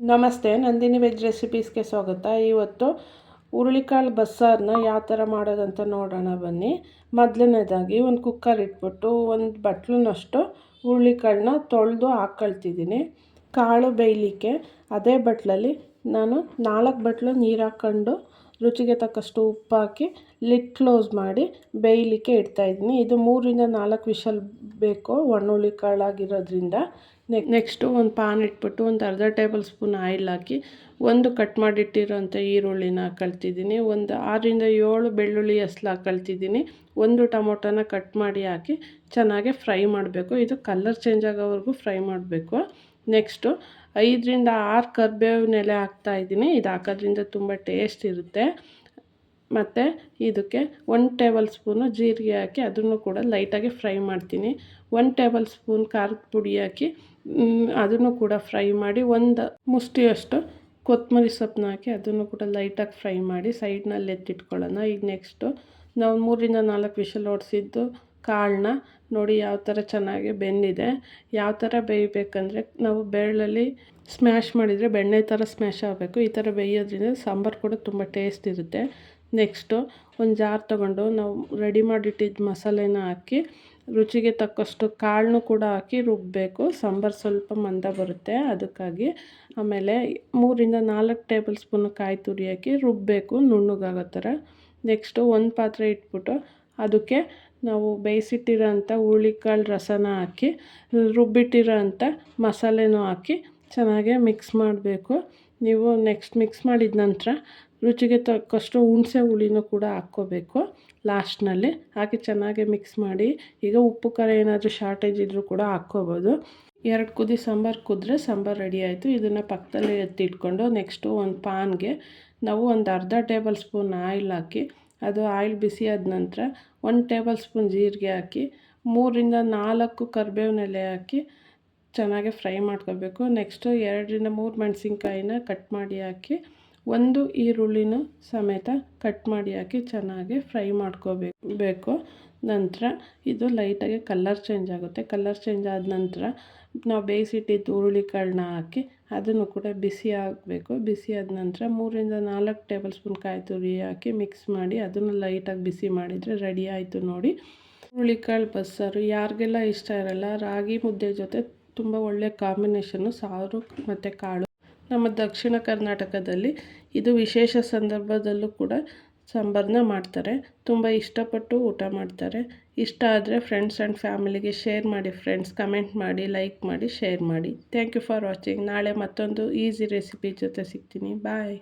ನಮಸ್ತೆ, ನಂದಿನಿ ವೆಜ್ ರೆಸಿಪೀಸ್ಗೆ ಸ್ವಾಗತ. ಇವತ್ತು ಹುರುಳಿಕಾಳು ಬಸ್ಸಾರನ್ನ ಯಾವ ಥರ ಮಾಡೋದಂತ ನೋಡೋಣ ಬನ್ನಿ. ಮೊದಲನೇದಾಗಿ ಒಂದು ಕುಕ್ಕರ್ ಇಟ್ಬಿಟ್ಟು ಒಂದು ಬಟ್ಲನ್ನಷ್ಟು ಹುರುಳಿಕಾಳನ್ನ ತೊಳೆದು ಹಾಕ್ಕೊಳ್ತಿದ್ದೀನಿ. ಕಾಳು ಬೇಯಲಿಕ್ಕೆ ಅದೇ ಬಟ್ಲಲ್ಲಿ ನಾನು ನಾಲ್ಕು ಬಟ್ಲು ನೀರು ಹಾಕ್ಕೊಂಡು ರುಚಿಗೆ ತಕ್ಕಷ್ಟು ಉಪ್ಪು ಹಾಕಿ ಲಿಡ್ ಕ್ಲೋಸ್ ಮಾಡಿ ಬೇಯಲಿಕ್ಕೆ ಇಡ್ತಾಯಿದ್ದೀನಿ ಇದು ಮೂರಿಂದ ನಾಲ್ಕು ವಿಷಲ್ ಬೇಕು ಒಣ್ಣುಳ್ಳಿ ಕಾಳಾಗಿರೋದ್ರಿಂದ ನೆಕ್ಸ್ಟು ಒಂದು ಪಾನ್ ಇಟ್ಬಿಟ್ಟು ಒಂದು ಅರ್ಧ ಟೇಬಲ್ ಸ್ಪೂನ್ ಆಯಿಲ್ ಹಾಕಿ ಒಂದು ಕಟ್ ಮಾಡಿಟ್ಟಿರೋಂಥ ಈರುಳ್ಳಿನ ಕಳ್ತಿದ್ದೀನಿ ಒಂದು ಆರರಿಂದ ಏಳು ಬೆಳ್ಳುಳ್ಳಿ ಹೆಸ್ಲು ಕಳ್ತಿದ್ದೀನಿ ಒಂದು ಟೊಮೊಟೊನ ಕಟ್ ಮಾಡಿ ಹಾಕಿ ಚೆನ್ನಾಗಿ ಫ್ರೈ ಮಾಡಬೇಕು. ಇದು ಕಲರ್ ಚೇಂಜ್ ಆಗೋವರೆಗೂ ಫ್ರೈ ಮಾಡಬೇಕು. ನೆಕ್ಸ್ಟು ಐದರಿಂದ ಆರು ಕರ್ಬೇವಿನ ಎಲೆ ಹಾಕ್ತಾಯಿದ್ದೀನಿ ಇದು ಹಾಕೋದ್ರಿಂದ ತುಂಬ ಟೇಸ್ಟ್ ಇರುತ್ತೆ. ಮತ್ತು ಇದಕ್ಕೆ ಒನ್ ಟೇಬಲ್ ಸ್ಪೂನು ಜೀರಿಗೆ ಹಾಕಿ ಅದನ್ನು ಕೂಡ ಲೈಟಾಗಿ ಫ್ರೈ ಮಾಡ್ತೀನಿ. ಒನ್ ಟೇಬಲ್ ಸ್ಪೂನ್ ಖಾರದ ಪುಡಿ ಹಾಕಿ ಅದನ್ನು ಕೂಡ ಫ್ರೈ ಮಾಡಿ, ಒಂದು ಮುಷ್ಟಿಯಷ್ಟು ಕೊತ್ತಂಬರಿ ಸೊಪ್ಪನ್ನ ಹಾಕಿ ಅದನ್ನು ಕೂಡ ಲೈಟಾಗಿ ಫ್ರೈ ಮಾಡಿ ಸೈಡ್ನಲ್ಲಿ ಎತ್ತಿಟ್ಕೊಳ್ಳೋಣ. ಈಗ ನೆಕ್ಸ್ಟು ನಾವು ಮೂರಿಂದ ನಾಲ್ಕು ವಿಷಲ್ ಓಡಿಸಿದ್ದು ಕಾಳನ್ನ ನೋಡಿ ಯಾವ ಥರ ಚೆನ್ನಾಗಿ ಬೆಂದಿದೆ. ಯಾವ ಥರ ಬೇಯಬೇಕಂದ್ರೆ ನಾವು ಬೆರಳಲ್ಲಿ ಸ್ಮ್ಯಾಶ್ ಮಾಡಿದರೆ ಬೆಣ್ಣೆ ಥರ ಸ್ಮ್ಯಾಶ್ ಆಗಬೇಕು. ಈ ಥರ ಬೇಯೋದ್ರಿಂದ ಸಾಂಬಾರು ಕೂಡ ತುಂಬ ಟೇಸ್ಟ್ ಇರುತ್ತೆ. ನೆಕ್ಸ್ಟು ಒಂದು ಜಾರ್ ತೊಗೊಂಡು ನಾವು ರೆಡಿ ಮಾಡಿಟ್ಟಿದ್ದ ಮಸಾಲೆನ ಹಾಕಿ, ರುಚಿಗೆ ತಕ್ಕಷ್ಟು ಕಾಳನ್ನು ಕೂಡ ಹಾಕಿ ರುಬ್ಬಬೇಕು ಸಾಂಬಾರು ಸ್ವಲ್ಪ ಮಂದ ಬರುತ್ತೆ, ಅದಕ್ಕಾಗಿ. ಆಮೇಲೆ ಮೂರಿಂದ ನಾಲ್ಕು ಟೇಬಲ್ ಸ್ಪೂನ್ ಕಾಯಿ ತುರಿ ಹಾಕಿ ರುಬ್ಬಬೇಕು ನುಣ್ಣಗಾಗೋ ಥರ. ನೆಕ್ಸ್ಟು ಒಂದು ಪಾತ್ರೆ ಇಟ್ಬಿಟ್ಟು ಅದಕ್ಕೆ ನಾವು ಬೇಯಿಸಿಟ್ಟಿರೋ ಅಂಥ ಹುರುಳಿಕಾಳು ರಸನ ಹಾಕಿ ರುಬ್ಬಿಟ್ಟಿರೋ ಅಂಥ ಮಸಾಲೆನೂ ಹಾಕಿ ಚೆನ್ನಾಗೆ ಮಿಕ್ಸ್ ಮಾಡಬೇಕು. ನೀವು ನೆಕ್ಸ್ಟ್ ಮಿಕ್ಸ್ ಮಾಡಿದ ನಂತರ ರುಚಿಗೆ ತಕ್ಕಷ್ಟು ಹುಣಸೆ ಹುಳಿನೂ ಕೂಡ ಹಾಕ್ಕೋಬೇಕು. ಲಾಸ್ಟ್ನಲ್ಲಿ ಹಾಕಿ ಚೆನ್ನಾಗಿ ಮಿಕ್ಸ್ ಮಾಡಿ ಈಗ ಉಪ್ಪು, ಖಾರ ಏನಾದರೂ ಶಾರ್ಟೇಜ್ ಇದ್ದರೂ ಕೂಡ ಹಾಕ್ಕೋಬೋದು. ಎರಡು ಕುದಿ ಸಾಂಬಾರು ಕುದ್ರೆ ಸಾಂಬಾರು ರೆಡಿ ಆಯಿತು. ಇದನ್ನು ಪಕ್ಕದಲ್ಲಿ ಎತ್ತಿಟ್ಕೊಂಡು ನೆಕ್ಸ್ಟು ಒಂದು ಪಾನ್ಗೆ ನಾವು ಒಂದು ಅರ್ಧ ಟೇಬಲ್ ಸ್ಪೂನ್ ಆಯಿಲ್ ಹಾಕಿ, ಅದು ಆಯಿಲ್ ಬಿಸಿ ಆದ ನಂತರ ಒಂದು ಟೇಬಲ್ ಸ್ಪೂನ್ ಜೀರಿಗೆ ಹಾಕಿ, ಮೂರಿಂದ ನಾಲ್ಕು ಕರಿಬೇವಿನ ಎಲೆ ಹಾಕಿ ಚೆನ್ನಾಗಿ ಫ್ರೈ ಮಾಡ್ಕೋಬೇಕು. ನೆಕ್ಸ್ಟು ಎರಡರಿಂದ ಮೂರು ಮೆಣಸಿನ್ಕಾಯಿನ ಕಟ್ ಮಾಡಿ ಹಾಕಿ ಒಂದು ಈರುಳ್ಳಿನ ಸಮೇತ ಕಟ್ ಮಾಡಿ ಹಾಕಿ ಚೆನ್ನಾಗಿ ಫ್ರೈ ಮಾಡ್ಕೋಬೇಕು. ಬೇಕು ನಂತರ ಇದು ಲೈಟಾಗಿ ಕಲ್ಲರ್ ಚೇಂಜ್ ಆಗುತ್ತೆ. ಕಲ್ಲರ್ ಚೇಂಜ್ ಆದ ನಂತರ ನಾವು ಬೇಯಿಸಿಟ್ಟಿದ್ದು ಹುರುಳಿಕಾಳನ್ನ ಹಾಕಿ ಅದನ್ನು ಕೂಡ ಬಿಸಿ ಆಗಬೇಕು ಬಿಸಿ ಆದ ನಂತರ ಮೂರಿಂದ ನಾಲ್ಕು ಟೇಬಲ್ ಸ್ಪೂನ್ ಕಾಯಿ ತುರಿ ಹಾಕಿ ಮಿಕ್ಸ್ ಮಾಡಿ ಅದನ್ನು ಲೈಟಾಗಿ ಬಿಸಿ ಮಾಡಿದರೆ ರೆಡಿ ಆಯಿತು ನೋಡಿ. ಹುರುಳಿಕಾಳು ಬಸ್ಸಾರು ಯಾರಿಗೆಲ್ಲ ಇಷ್ಟ ಇರಲ್ಲ ರಾಗಿ ಮುದ್ದೆ ಜೊತೆ ತುಂಬ ಒಳ್ಳೆಯ ಕಾಂಬಿನೇಷನ್ನು ಸಾರು ಮತ್ತು ಕಾಳು. ನಮ್ಮ ದಕ್ಷಿಣ ಕರ್ನಾಟಕದಲ್ಲಿ ಇದು ವಿಶೇಷ ಸಂದರ್ಭದಲ್ಲೂ ಕೂಡ ಸಾಂಬಾರನ್ನ ಮಾಡ್ತಾರೆ. ತುಂಬ ಇಷ್ಟಪಟ್ಟು ಊಟ ಮಾಡ್ತಾರೆ. ಇಷ್ಟ ಆದರೆ ಫ್ರೆಂಡ್ಸ್ ಆ್ಯಂಡ್ ಫ್ಯಾಮಿಲಿಗೆ ಶೇರ್ ಮಾಡಿ ಫ್ರೆಂಡ್ಸ್ ಕಮೆಂಟ್ ಮಾಡಿ ಲೈಕ್ ಮಾಡಿ ಶೇರ್ ಮಾಡಿ. ಥ್ಯಾಂಕ್ ಯು ಫಾರ್ ವಾಚಿಂಗ್ ನಾಳೆ ಮತ್ತೊಂದು ಈಸಿ ರೆಸಿಪಿ ಜೊತೆ ಸಿಗ್ತೀನಿ. ಬಾಯ್